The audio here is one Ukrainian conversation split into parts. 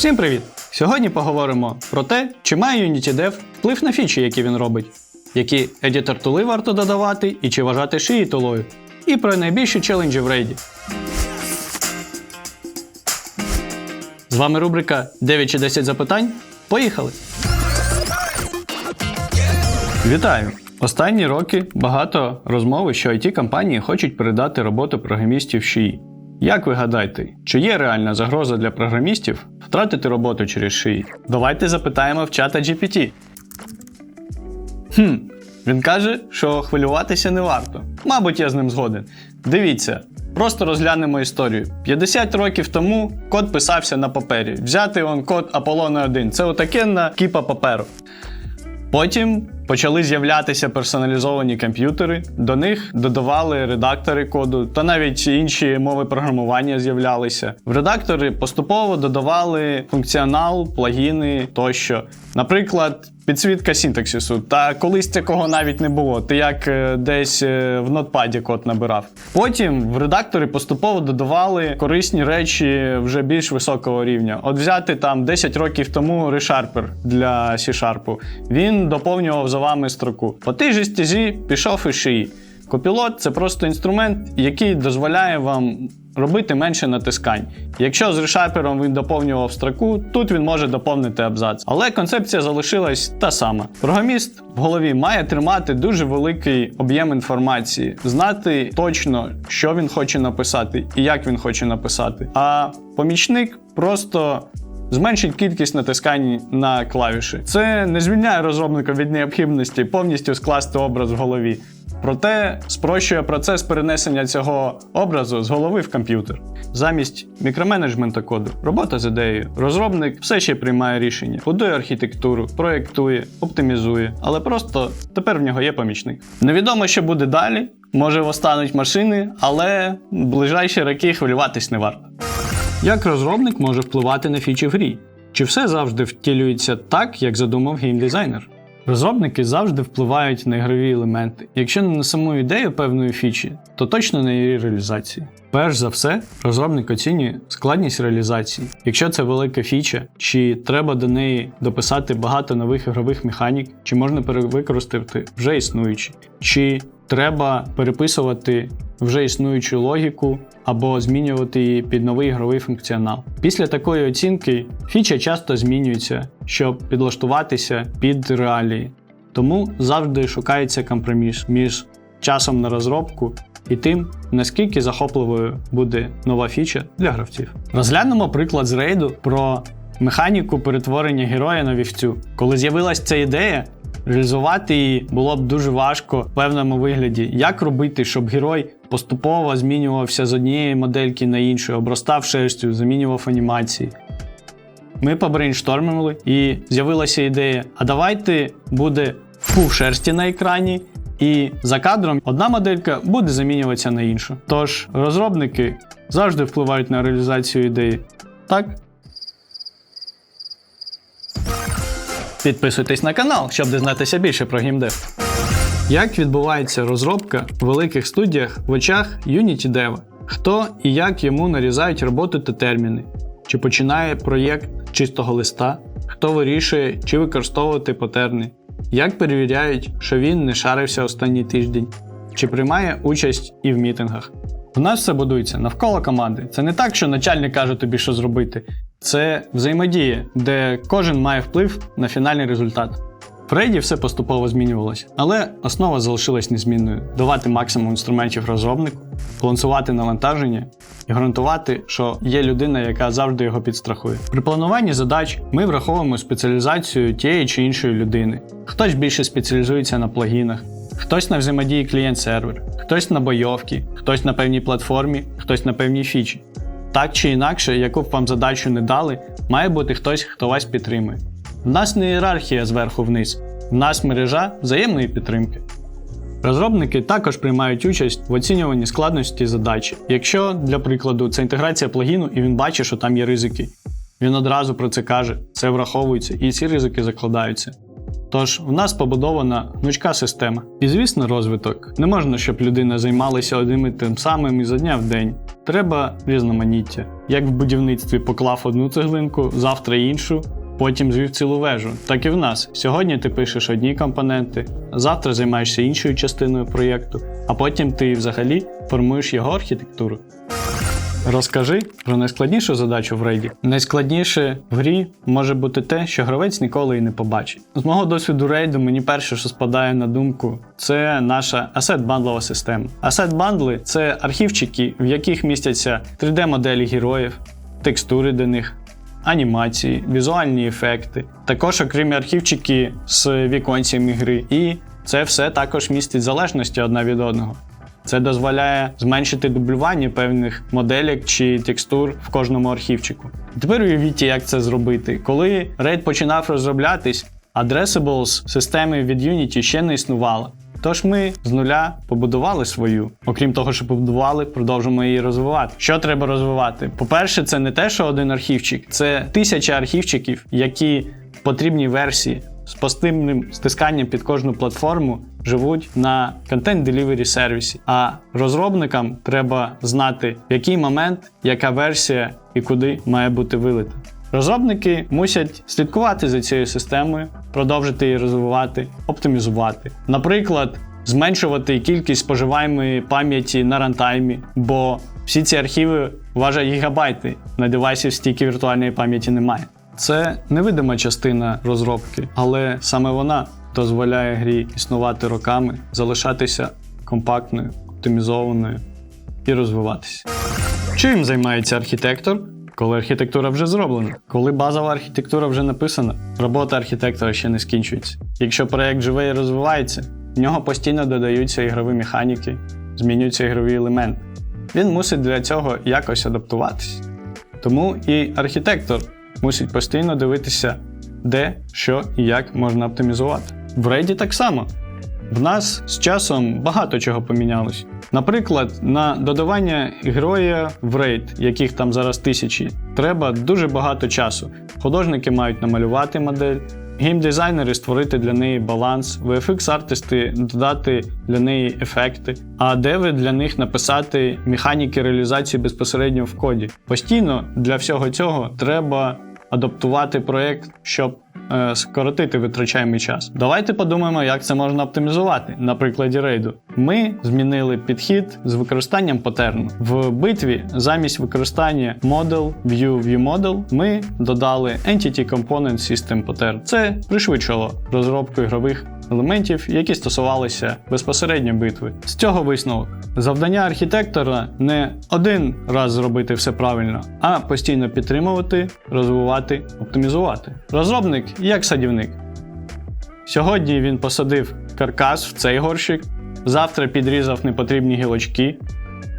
Всім привіт! Сьогодні поговоримо про те, чи має Unity Dev вплив на фічі, які він робить, які едітор тули варто додавати і чи вважати шиї тулою, і про найбільші челенджі в рейді. З вами рубрика 9 чи 10 запитань. Поїхали! Вітаю! Останні роки багато розмови, що it компанії хочуть передати роботу програмістів шиї. Як ви гадаєте, чи є реальна загроза для програмістів втратити роботу через шиї? Давайте запитаємо в чата GPT. Хм, він каже, що хвилюватися не варто. Мабуть, я з ним згоден. Дивіться, просто розглянемо історію. 50 років тому код писався на папері. Взяти он код Аполлона 1. Це отакенна кіпа паперу. Потім почали з'являтися персоналізовані комп'ютери, до них додавали редактори коду та навіть інші мови програмування з'являлися. В редактори поступово додавали функціонал, плагіни тощо. Наприклад, підсвітка синтаксису. Та колись такого навіть не було. Ти як е, десь е, в нотпаді код набирав. Потім в редактори поступово додавали корисні речі вже більш високого рівня. От взяти там 10 років тому ReSharper для C-Sharp. Він доповнював за вами строку. По тій же стезі пішов і шиї. Копілот це просто інструмент, який дозволяє вам робити менше натискань. Якщо з решапером він доповнював строку, тут він може доповнити абзац. Але концепція залишилась та сама. Програміст в голові має тримати дуже великий об'єм інформації, знати точно, що він хоче написати і як він хоче написати. А помічник просто. Зменшить кількість натискань на клавіші. Це не звільняє розробника від необхідності повністю скласти образ в голові. Проте спрощує процес перенесення цього образу з голови в комп'ютер. Замість мікроменеджменту коду, робота з ідеєю. Розробник все ще приймає рішення, будує архітектуру, проєктує, оптимізує, але просто тепер в нього є помічник. Невідомо, що буде далі. Може востануть машини, але ближайші роки хвилюватись не варто. Як розробник може впливати на фічі в грі? Чи все завжди втілюється так, як задумав геймдизайнер? Розробники завжди впливають на ігрові елементи. Якщо не на саму ідею певної фічі, то точно на її реалізацію. Перш за все, розробник оцінює складність реалізації. Якщо це велика фіча, чи треба до неї дописати багато нових ігрових механік, чи можна перевикористати вже існуючі, чи треба переписувати вже існуючу логіку або змінювати її під новий ігровий функціонал. Після такої оцінки фіча часто змінюється, щоб підлаштуватися під реалії. Тому завжди шукається компроміс між часом на розробку і тим, наскільки захопливою буде нова фіча для гравців. Розглянемо приклад з рейду про механіку перетворення героя на вівцю. Коли з'явилась ця ідея, реалізувати її було б дуже важко в певному вигляді. Як робити, щоб герой поступово змінювався з однієї модельки на іншу, обростав шерстю, замінював анімації. Ми побрейнштормили і з'явилася ідея: а давайте буде фу шерсті на екрані, і за кадром одна моделька буде замінюватися на іншу. Тож розробники завжди впливають на реалізацію ідеї. Так? Підписуйтесь на канал, щоб дізнатися більше про геймдев. Як відбувається розробка в великих студіях в очах Unity Dev? Хто і як йому нарізають роботу та терміни? Чи починає проєкт чистого листа? Хто вирішує, чи використовувати патерни? Як перевіряють, що він не шарився останній тиждень? Чи приймає участь і в мітингах? У нас все будується навколо команди. Це не так, що начальник каже тобі, що зробити. Це взаємодія, де кожен має вплив на фінальний результат. В рейді все поступово змінювалося, але основа залишилась незмінною: давати максимум інструментів розробнику, балансувати навантаження і гарантувати, що є людина, яка завжди його підстрахує. При плануванні задач ми враховуємо спеціалізацію тієї чи іншої людини. Хтось більше спеціалізується на плагінах, хтось на взаємодії клієнт-сервер, хтось на бойовки, хтось на певній платформі, хтось на певній фічі. Так чи інакше, яку б вам задачу не дали, має бути хтось, хто вас підтримує. В нас не ієрархія зверху вниз, в нас мережа взаємної підтримки. Розробники також приймають участь в оцінюванні складності задачі. Якщо, для прикладу, це інтеграція плагіну і він бачить, що там є ризики, він одразу про це каже, це враховується і ці ризики закладаються. Тож в нас побудована гнучка система. І звісно, розвиток. Не можна, щоб людина займалася одним і тим самим ізо дня в день. Треба різноманіття. Як в будівництві поклав одну цеглинку, завтра іншу, потім звів цілу вежу. Так і в нас. Сьогодні ти пишеш одні компоненти, завтра займаєшся іншою частиною проєкту, а потім ти взагалі формуєш його архітектуру. Розкажи про найскладнішу задачу в рейді. Найскладніше в грі може бути те, що гравець ніколи і не побачить. З мого досвіду рейду мені перше, що спадає на думку, це наша асет-бандлова система. Асет-бандли це архівчики, в яких містяться 3D-моделі героїв, текстури до них, анімації, візуальні ефекти. Також окремі архівчики з віконцями гри. І це все також містить залежності одна від одного. Це дозволяє зменшити дублювання певних моделек чи текстур в кожному архівчику. Тепер уявіть, як це зробити. Коли RAID починав розроблятись, Addressables системи від Unity ще не існувало. Тож ми з нуля побудували свою. Окрім того, що побудували, продовжимо її розвивати. Що треба розвивати? По-перше, це не те, що один архівчик, це тисяча архівчиків, які в потрібній версії з постійним стисканням під кожну платформу живуть на контент Delivery сервісі. А розробникам треба знати, в який момент, яка версія і куди має бути вилита. Розробники мусять слідкувати за цією системою, продовжити її розвивати, оптимізувати. Наприклад, зменшувати кількість споживаємої пам'яті на рантаймі, бо всі ці архіви важать гігабайти. На девайсі стільки віртуальної пам'яті немає. Це невидима частина розробки, але саме вона дозволяє грі існувати роками, залишатися компактною, оптимізованою і розвиватися. Чим займається архітектор? Коли архітектура вже зроблена, коли базова архітектура вже написана, робота архітектора ще не скінчується. Якщо проєкт живе і розвивається, в нього постійно додаються ігрові механіки, змінюються ігрові елементи. Він мусить для цього якось адаптуватись. Тому і архітектор мусить постійно дивитися, де, що і як можна оптимізувати. В рейді так само. В нас з часом багато чого помінялось. Наприклад, на додавання героя в рейд, яких там зараз тисячі, треба дуже багато часу. Художники мають намалювати модель, геймдизайнери створити для неї баланс, VFX-артисти додати для неї ефекти, а деви для них написати механіки реалізації безпосередньо в коді. Постійно для всього цього треба адаптувати проєкт, щоб е, скоротити витрачаємий час. Давайте подумаємо, як це можна оптимізувати на прикладі рейду. Ми змінили підхід з використанням патерну. В битві замість використання Model, View, ViewModel ми додали Entity Component System Pattern. Це пришвидшило розробку ігрових елементів, які стосувалися безпосередньо битви. З цього висновок. Завдання архітектора не один раз зробити все правильно, а постійно підтримувати, розвивати, оптимізувати. Розробник як садівник. Сьогодні він посадив каркас в цей горщик, завтра підрізав непотрібні гілочки,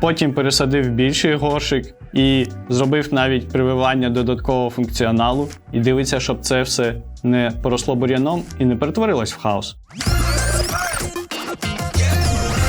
потім пересадив більший горщик і зробив навіть прививання додаткового функціоналу, і дивиться, щоб це все не поросло бур'яном і не перетворилось в хаос.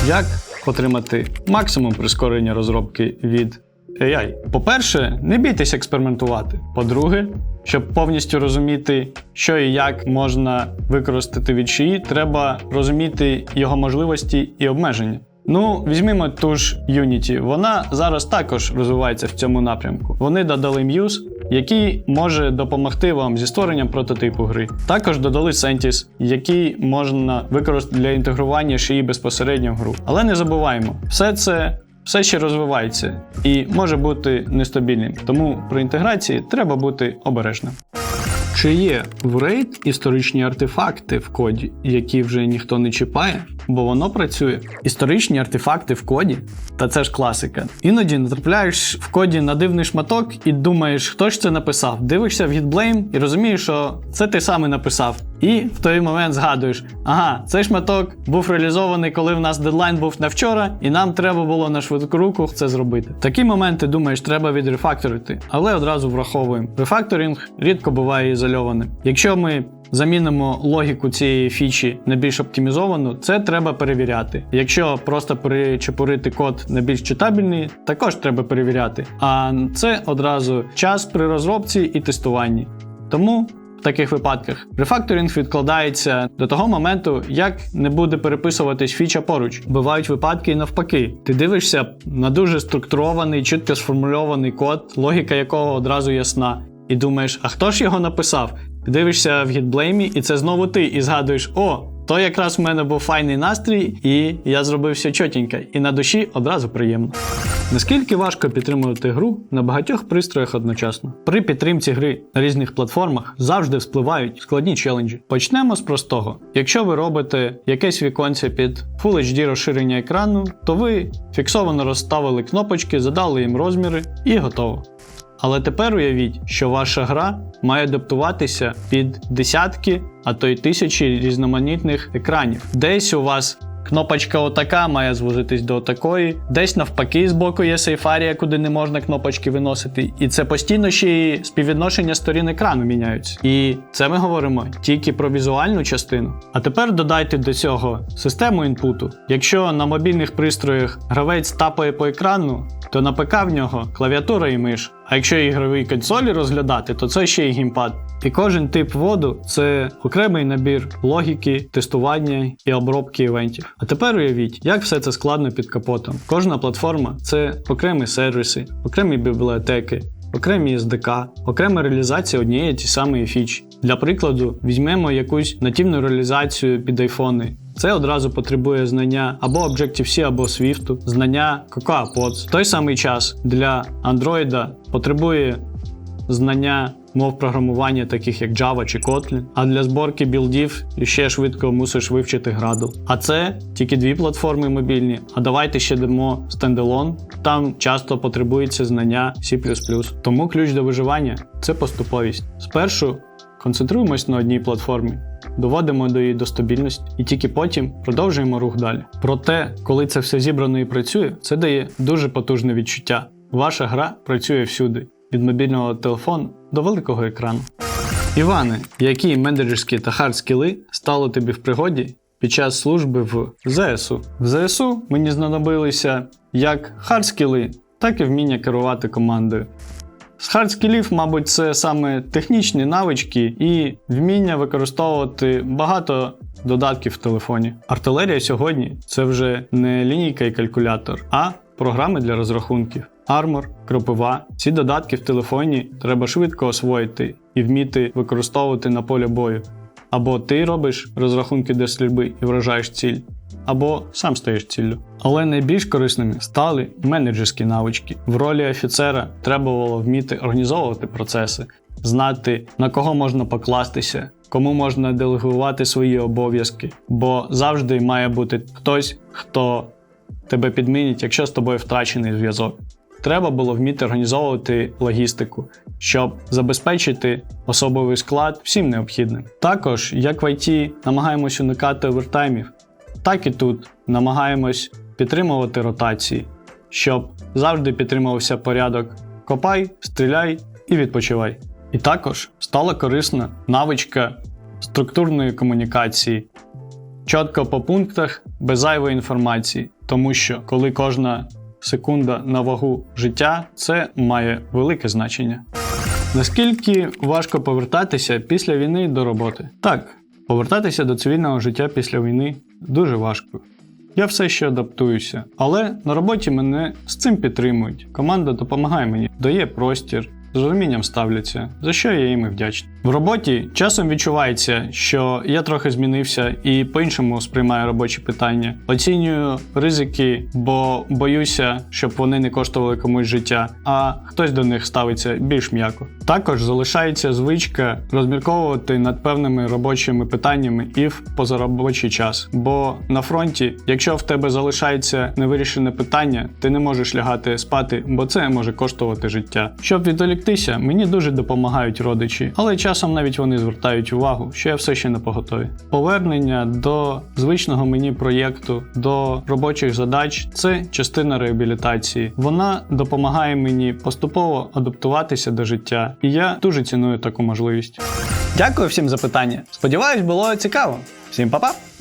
Як отримати максимум прискорення розробки від AI? По-перше, не бійтесь експериментувати. По-друге, щоб повністю розуміти, що і як можна використати від шиї, треба розуміти його можливості і обмеження. Ну, візьмімо ту ж Unity. Вона зараз також розвивається в цьому напрямку. Вони додали Muse, який може допомогти вам зі створенням прототипу гри. Також додали Sentis, який можна використати для інтегрування шиї безпосередньо в гру. Але не забуваємо, все це все ще розвивається і може бути нестабільним. Тому при інтеграції треба бути обережним. Чи є в RAID історичні артефакти в коді, які вже ніхто не чіпає, бо воно працює. Історичні артефакти в коді, та це ж класика. Іноді натрапляєш в коді на дивний шматок і думаєш, хто ж це написав. Дивишся в GitBlame і розумієш, що це ти саме написав. І в той момент згадуєш, ага, цей шматок був реалізований, коли в нас дедлайн був на вчора, і нам треба було на швидку руку це зробити. Такі моменти думаєш, треба відрефакторити, але одразу враховуємо. Рефакторинг рідко буває ізольованим. Якщо ми замінимо логіку цієї фічі на більш оптимізовану, це треба перевіряти. Якщо просто перечепурити код на більш читабельний, також треба перевіряти. А це одразу час при розробці і тестуванні. Тому таких випадках? Рефакторинг відкладається до того моменту, як не буде переписуватись фіча поруч. Бувають випадки і навпаки. Ти дивишся на дуже структурований, чітко сформульований код, логіка якого одразу ясна. І думаєш, а хто ж його написав? Ти дивишся в гітблеймі, і це знову ти, і згадуєш, о, то якраз в мене був файний настрій, і я зробив все чотенько, і на душі одразу приємно. Наскільки важко підтримувати гру на багатьох пристроях одночасно? При підтримці гри на різних платформах завжди вспливають складні челенджі. Почнемо з простого. Якщо ви робите якесь віконце під Full HD розширення екрану, то ви фіксовано розставили кнопочки, задали їм розміри і готово. Але тепер уявіть, що ваша гра має адаптуватися під десятки, а то й тисячі різноманітних екранів. Десь у вас кнопочка отака має звузитись до такої, десь навпаки, з боку є сейфарія, куди не можна кнопочки виносити. І це постійно ще й співвідношення сторін екрану міняються. І це ми говоримо тільки про візуальну частину. А тепер додайте до цього систему інпуту. Якщо на мобільних пристроях гравець тапає по екрану, то на ПК в нього клавіатура і миш. А якщо ігрові консолі розглядати, то це ще й геймпад. І кожен тип воду це окремий набір логіки, тестування і обробки івентів. А тепер уявіть, як все це складно під капотом. Кожна платформа це окремі сервіси, окремі бібліотеки. Окремі SDK, окрема реалізація однієї ті самої фічі. Для прикладу, візьмемо якусь нативну реалізацію під айфони. Це одразу потребує знання або Objective-C, або Swift, знання Cocoa Pods. В той самий час для Android потребує знання мов програмування, таких як Java чи Kotlin. А для зборки білдів ще швидко мусиш вивчити Gradle. А це тільки дві платформи мобільні. А давайте ще дамо стендалон. Там часто потребується знання C++. Тому ключ до виживання це поступовість. Спершу концентруємось на одній платформі. Доводимо до її до стабільності і тільки потім продовжуємо рух далі. Проте, коли це все зібрано і працює, це дає дуже потужне відчуття. Ваша гра працює всюди, від мобільного телефону до великого екрану. Іване, які менеджерські та хард скіли стали тобі в пригоді під час служби в ЗСУ? В ЗСУ мені знадобилися як хард скіли, так і вміння керувати командою. З хардскілів, мабуть, це саме технічні навички і вміння використовувати багато додатків в телефоні. Артилерія сьогодні це вже не лінійка і калькулятор, а програми для розрахунків. Армор, кропива. Ці додатки в телефоні треба швидко освоїти і вміти використовувати на полі бою. Або ти робиш розрахунки для стрільби і вражаєш ціль, або сам стаєш ціллю. Але найбільш корисними стали менеджерські навички. В ролі офіцера треба було вміти організовувати процеси, знати на кого можна покластися, кому можна делегувати свої обов'язки, бо завжди має бути хтось, хто тебе підмінить, якщо з тобою втрачений зв'язок. Треба було вміти організовувати логістику, щоб забезпечити особовий склад всім необхідним. Також, як в IT намагаємось уникати овертаймів, так і тут намагаємось підтримувати ротації, щоб завжди підтримувався порядок. Копай, стріляй і відпочивай. І також стала корисна навичка структурної комунікації, чітко по пунктах, без зайвої інформації, тому що коли кожна секунда на вагу життя, це має велике значення. Наскільки важко повертатися після війни до роботи? Так, повертатися до цивільного життя після війни дуже важко. Я все ще адаптуюся, але на роботі мене з цим підтримують. Команда допомагає мені, дає простір, з розумінням ставляться, за що я їм і вдячний. В роботі часом відчувається, що я трохи змінився і по-іншому сприймаю робочі питання. Оцінюю ризики, бо боюся, щоб вони не коштували комусь життя, а хтось до них ставиться більш м'яко. Також залишається звичка розмірковувати над певними робочими питаннями і в позаробочий час. Бо на фронті, якщо в тебе залишається невирішене питання, ти не можеш лягати спати, бо це може коштувати життя. Щоб відволіктися, мені дуже допомагають родичі, але часом навіть вони звертають увагу, що я все ще не поготові. Повернення до звичного мені проєкту, до робочих задач це частина реабілітації. Вона допомагає мені поступово адаптуватися до життя, і я дуже ціную таку можливість. Дякую всім за питання. Сподіваюсь, було цікаво. Всім па-па!